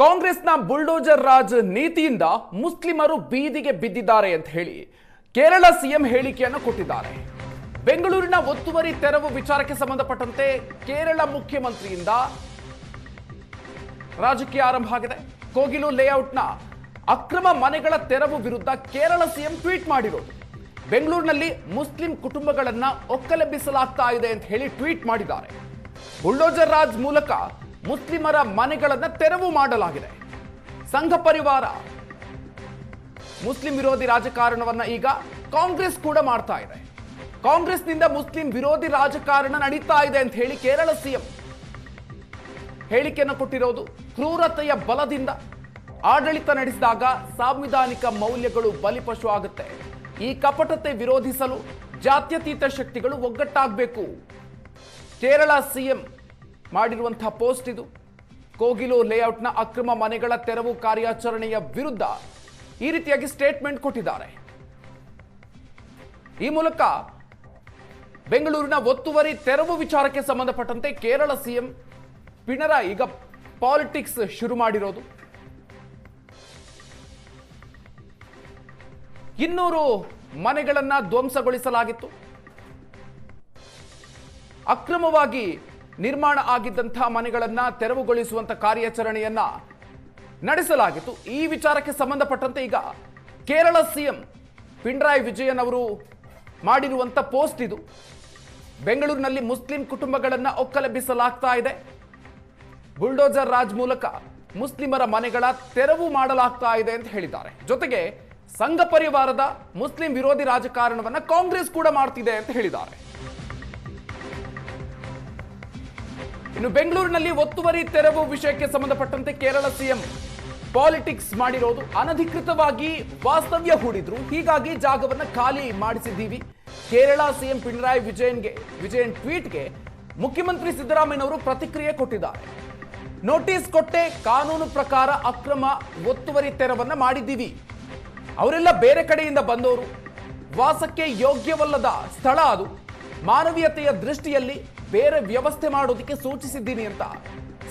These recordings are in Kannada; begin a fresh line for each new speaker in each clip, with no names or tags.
ಕಾಂಗ್ರೆಸ್ನ ಬುಲ್ಡೋಜರ್ ರಾಜ್ ನೀತಿಯಿಂದ ಮುಸ್ಲಿಮರು ಬೀದಿಗೆ ಬಿದ್ದಿದ್ದಾರೆ ಅಂತ ಹೇಳಿ ಕೇರಳ ಸಿಎಂ ಹೇಳಿಕೆಯನ್ನು ಕೊಟ್ಟಿದ್ದಾರೆ. ಬೆಂಗಳೂರಿನ ಒತ್ತುವರಿ ತೆರವು ವಿಚಾರಕ್ಕೆ ಸಂಬಂಧಪಟ್ಟಂತೆ ಕೇರಳ ಮುಖ್ಯಮಂತ್ರಿಯಿಂದ ರಾಜಕೀಯ ಆರಂಭ ಆಗಿದೆ. ಕೋಗಿಲು ಲೇಔಟ್ನ ಅಕ್ರಮ ಮನೆಗಳ ತೆರವು ವಿರುದ್ಧ ಕೇರಳ ಸಿಎಂ ಟ್ವೀಟ್ ಮಾಡಿರೋದು. ಬೆಂಗಳೂರಿನಲ್ಲಿ ಮುಸ್ಲಿಂ ಕುಟುಂಬಗಳನ್ನ ಒಕ್ಕಲೆಬ್ಬಿಸಲಾಗ್ತಾ ಇದೆ ಅಂತ ಹೇಳಿ ಟ್ವೀಟ್ ಮಾಡಿದ್ದಾರೆ. ಬುಲ್ಡೋಜರ್ ರಾಜ್ ಮೂಲಕ ಮುಸ್ಲಿಮರ ಮನೆಗಳನ್ನ ತೆರವು ಮಾಡಲಾಗಿದೆ. ಸಂಘ ಪರಿವಾರ, ಮುಸ್ಲಿಂ ವಿರೋಧಿ ರಾಜಕಾರಣವನ್ನ ಈಗ ಕಾಂಗ್ರೆಸ್ ಕೂಡ ಮಾಡ್ತಾ ಇದೆ. ಕಾಂಗ್ರೆಸ್ನಿಂದ ಮುಸ್ಲಿಂ ವಿರೋಧಿ ರಾಜಕಾರಣ ನಡೀತಾ ಇದೆ ಅಂತ ಹೇಳಿ ಕೇರಳ ಸಿಎಂ ಹೇಳಿಕೆಯನ್ನು ಕೊಟ್ಟಿರೋದು ಕ್ರೂರತೆಯ ಬಲದಿಂದ. ಆಡಳಿತ ನಡೆಸಿದಾಗ ಸಾಂವಿಧಾನಿಕ ಮೌಲ್ಯಗಳು ಬಲಿಪಶು ಆಗುತ್ತೆ ಈ ಕಪಟತೆ ವಿರೋಧಿಸಲು ಜಾತ್ಯತೀತ ಶಕ್ತಿಗಳು ಒಗ್ಗಟ್ಟಾಗಬೇಕು. ಕೇರಳ ಸಿಎಂ ಮಾಡಿರುವಂತಹ ಪೋಸ್ಟ್ ಇದು. ಕೋಗಿಲು ಲೇಔಟ್ನ ಅಕ್ರಮ ಮನೆಗಳ ತೆರವು ಕಾರ್ಯಾಚರಣೆಯ ವಿರುದ್ಧ ಈ ರೀತಿಯಾಗಿ ಸ್ಟೇಟ್ಮೆಂಟ್ ಕೊಟ್ಟಿದ್ದಾರೆ. ಈ ಮೂಲಕ ಬೆಂಗಳೂರಿನ ಒತ್ತುವರಿ ತೆರವು ವಿಚಾರಕ್ಕೆ ಸಂಬಂಧಪಟ್ಟಂತೆ ಕೇರಳ ಸಿಎಂ ಪಿಣರಾಯಿ ಈಗ ಪಾಲಿಟಿಕ್ಸ್ ಶುರು ಮಾಡಿರೋದು. ಇನ್ನೂರು ಮನೆಗಳನ್ನ ಧ್ವಂಸಗೊಳಿಸಲಾಗಿತ್ತು. ಅಕ್ರಮವಾಗಿ ನಿರ್ಮಾಣ ಆಗಿದ್ದಂಥ ಮನೆಗಳನ್ನ ತೆರವುಗೊಳಿಸುವಂತ ಕಾರ್ಯಾಚರಣೆಯನ್ನ ನಡೆಸಲಾಗಿತ್ತು. ಈ ವಿಚಾರಕ್ಕೆ ಸಂಬಂಧಪಟ್ಟಂತೆ ಈಗ ಕೇರಳ ಸಿಎಂ ಪಿಣರಾಯಿ ವಿಜಯನ್ ಅವರು ಮಾಡಿರುವಂಥ ಪೋಸ್ಟ್ ಇದು. ಬೆಂಗಳೂರಿನಲ್ಲಿ ಮುಸ್ಲಿಂ ಕುಟುಂಬಗಳನ್ನು ಒಕ್ಕಲೆಬ್ಬಿಸಲಾಗ್ತಾ ಇದೆ. ಬುಲ್ಡೋಜರ್ ರಾಜ್ ಮೂಲಕ ಮುಸ್ಲಿಮರ ಮನೆಗಳ ತೆರವು ಮಾಡಲಾಗ್ತಾ ಇದೆ ಅಂತ ಹೇಳಿದ್ದಾರೆ. ಜೊತೆಗೆ ಸಂಘ ಪರಿವಾರದ ಮುಸ್ಲಿಂ ವಿರೋಧಿ ರಾಜಕಾರಣವನ್ನ ಕಾಂಗ್ರೆಸ್ ಕೂಡ ಮಾಡ್ತಿದೆ ಅಂತ ಹೇಳಿದ್ದಾರೆ. ಇನ್ನು ಬೆಂಗಳೂರಿನಲ್ಲಿ ಒತ್ತುವರಿ ತೆರವು ವಿಷಯಕ್ಕೆ ಸಂಬಂಧಪಟ್ಟಂತೆ ಕೇರಳ ಸಿಎಂ ಪಾಲಿಟಿಕ್ಸ್ ಮಾಡಿರೋದು ಅನಧಿಕೃತವಾಗಿ ವಾಸ್ತವ್ಯ ಹೂಡಿದ್ರು. ಹೀಗಾಗಿ ಜಾಗವನ್ನ ಖಾಲಿ ಮಾಡಿಸಿದ್ದೀವಿ. ಕೇರಳ ಸಿಎಂ ಪಿಣರಾಯಿ ವಿಜಯನ್ಗೆ, ವಿಜಯನ್ ಟ್ವೀಟ್ಗೆ ಮುಖ್ಯಮಂತ್ರಿ ಸಿದ್ದರಾಮಯ್ಯನವರು ಪ್ರತಿಕ್ರಿಯೆ ಕೊಟ್ಟಿದ್ದಾರೆ. ನೋಟಿಸ್ ಕೊಟ್ಟೆ ಕಾನೂನು ಪ್ರಕಾರ ಅಕ್ರಮ ಒತ್ತುವರಿ ತೆರವನ್ನ ಮಾಡಿದ್ದೀವಿ. ಅವರೆಲ್ಲ ಬೇರೆ ಕಡೆಯಿಂದ ಬಂದವರು. ವಾಸಕ್ಕೆ ಯೋಗ್ಯವಲ್ಲದ ಸ್ಥಳ ಅದು. ಮಾನವೀಯತೆಯ ದೃಷ್ಟಿಯಲ್ಲಿ ಬೇರೆ ವ್ಯವಸ್ಥೆ ಮಾಡೋದಕ್ಕೆ ಸೂಚಿಸಿದ್ದೀನಿ ಅಂತ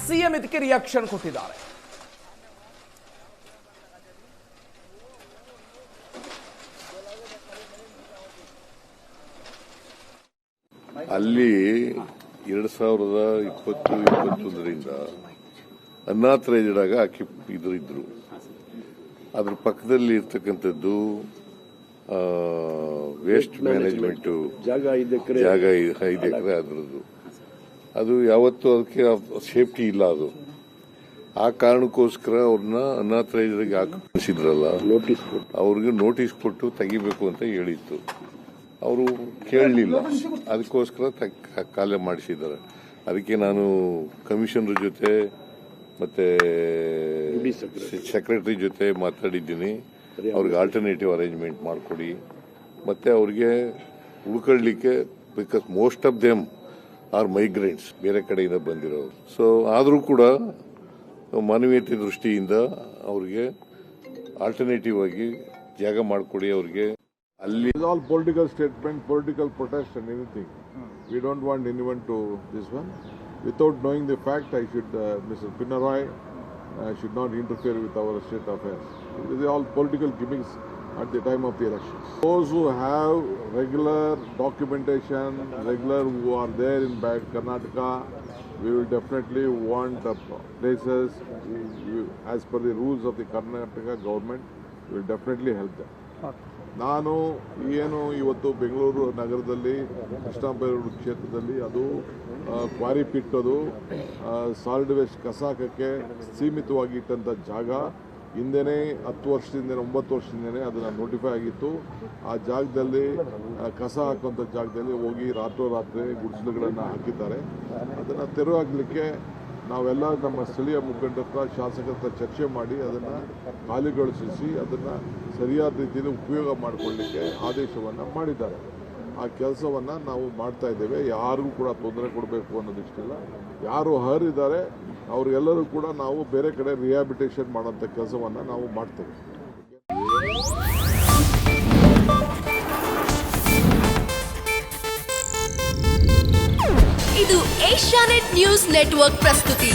ಸಿಎಂ ಇದಕ್ಕೆ ರಿಯಾಕ್ಷನ್ ಕೊಟ್ಟಿದ್ದಾರೆ.
ಅಲ್ಲಿ ಎರಡ್ ಸಾವಿರದ ಇಪ್ಪತ್ತು ಇಪ್ಪತ್ತೊಂದರಿಂದ ಅನ್ನಾಥರೈಸ್ಡ್ ಆಗ ಆಕಿ ಇದ್ರು ಇದ್ರು. ಅದ್ರ ಪಕ್ಕದಲ್ಲಿ ಇರ್ತಕ್ಕಂಥದ್ದು ವೇಸ್ಟ್ ಮ್ಯಾನೇಜ್ಮೆಂಟ್
ಜಾಗ ಐದು ಎಕರೆ.
ಅದ್ರದ್ದು. ಅದು ಯಾವತ್ತೂ ಅದಕ್ಕೆ ಸೇಫ್ಟಿ ಇಲ್ಲ ಅದು. ಆ ಕಾರಣಕ್ಕೋಸ್ಕರ ಅವ್ರನ್ನ ಅನ್ನಾಥರೈಸ್ಡ್ ಹಾಕಿಸಿದ್ರಲ್ಲ
ನೋಟಿಸ್
ಅವ್ರಿಗೆ ನೋಟಿಸ್ ಕೊಟ್ಟು ತೆಗಿಬೇಕು ಅಂತ ಹೇಳಿತ್ತು. ಅವರು ಕೇಳಲಿಲ್ಲ. ಅದಕ್ಕೋಸ್ಕರ ಕಾಲೆ ಮಾಡಿಸಿದ್ದಾರೆ. ಅದಕ್ಕೆ ನಾನು ಕಮಿಷನರ್ ಜೊತೆ ಮತ್ತೆ.
ಸೆಕ್ರೆಟರಿ
ಜೊತೆ ಮಾತಾಡಿದ್ದೀನಿ. ಅವ್ರಿಗೆ ಆಲ್ಟರ್ನೇಟಿವ್ ಅರೇಂಜ್ಮೆಂಟ್ ಮಾಡಿಕೊಡಿ. ಮತ್ತೆ ಅವ್ರಿಗೆ ಉಳ್ಕೊಳ್ಳಿಕ್ಕೆ because most of them are migrants ಬೇರೆ ಕಡೆಯಿಂದ ಬಂದಿರೋರು. ಸೊ ಆದರೂ ಕೂಡ, ಮಾನವೀಯತೆ ದೃಷ್ಟಿಯಿಂದ ಅವ್ರಿಗೆ ಆಲ್ಟರ್ನೇಟಿವ್ ಆಗಿ ಜಾಗ ಮಾಡಿಕೊಡಿ ಅವ್ರಿಗೆ. ಅಲ್ಲಿ
all political statement political protest and anything we don't want any one to this one without knowing the fact I should Mister Pinarayi I should not interfere with our state affairs it is all political gimmicks at the time of the elections. Those who have regular documentation, regular who are there in Karnataka, we will definitely want the places as per the rules of the Karnataka government, we will definitely help them. ನಾನು ಏನು ಇವತ್ತು ಬೆಂಗಳೂರು ನಗರದಲ್ಲಿ ಕೃಷ್ಣಾಪೇರೂರು ಕ್ಷೇತ್ರದಲ್ಲಿ ಅದು ಕ್ವಾರಿ ಪಿಟ್ ಅದು ಸಾಲಿಡ್ ವೇಸ್ಟ್ ಕಸಾಕಕ್ಕೆ ಸೀಮಿತವಾಗಿ ಇಟ್ಟಂಥ ಜಾಗ ಹಿಂದೆನೇ ಹತ್ತು ವರ್ಷದಿಂದ ಒಂಬತ್ತು ವರ್ಷದಿಂದನೇ ಅದನ್ನು ನೋಟಿಫೈ ಆಗಿತ್ತು. ಆ ಜಾಗದಲ್ಲಿ ಕಸ ಹಾಕುವಂಥ ಜಾಗದಲ್ಲಿ ಹೋಗಿ ರಾತ್ರೋರಾತ್ರಿ ಗುಡಿಸಲುಗಳನ್ನು ಹಾಕಿದ್ದಾರೆ. ಅದನ್ನು ತೆರವು ಹಾಕಲಿಕ್ಕೆ ನಾವೆಲ್ಲ ನಮ್ಮ ಸ್ಥಳೀಯ ಮುಖಂಡರ ಹತ್ರ ಶಾಸಕರ ಚರ್ಚೆ ಮಾಡಿ ಅದನ್ನು ಖಾಲಿಗೊಳಿಸಿ ಅದನ್ನು ಸರಿಯಾದ ರೀತಿಯಲ್ಲಿ ಉಪಯೋಗ ಮಾಡಿಕೊಳ್ಳಲಿಕ್ಕೆ ಆದೇಶವನ್ನು ಮಾಡಿದ್ದಾರೆ. ಆ ಕೆಲಸವನ್ನು ನಾವು ಮಾಡ್ತಾ ಇದ್ದೇವೆ. ಯಾರಿಗೂ ಕೂಡ ತೊಂದರೆ ಕೊಡಬೇಕು ಅನ್ನೋದಿಷ್ಟಿಲ್ಲ ಯಾರು ಹರಿದ್ದಾರೆ ಅವರೆಲ್ಲರೂ ಕೂಡ ನಾವು ಬೇರೆ ಕಡೆ ರಿಹ್ಯಾಬಿಟೇಷನ್ ಮಾಡೋಂಥ ಕೆಲಸವನ್ನು ನಾವು ಮಾಡ್ತೇವೆ.
ಇದು ಏಷ್ಯಾನೆಟ್ ನ್ಯೂಸ್ ನೆಟ್ವರ್ಕ್ ಪ್ರಸ್ತುತಿ.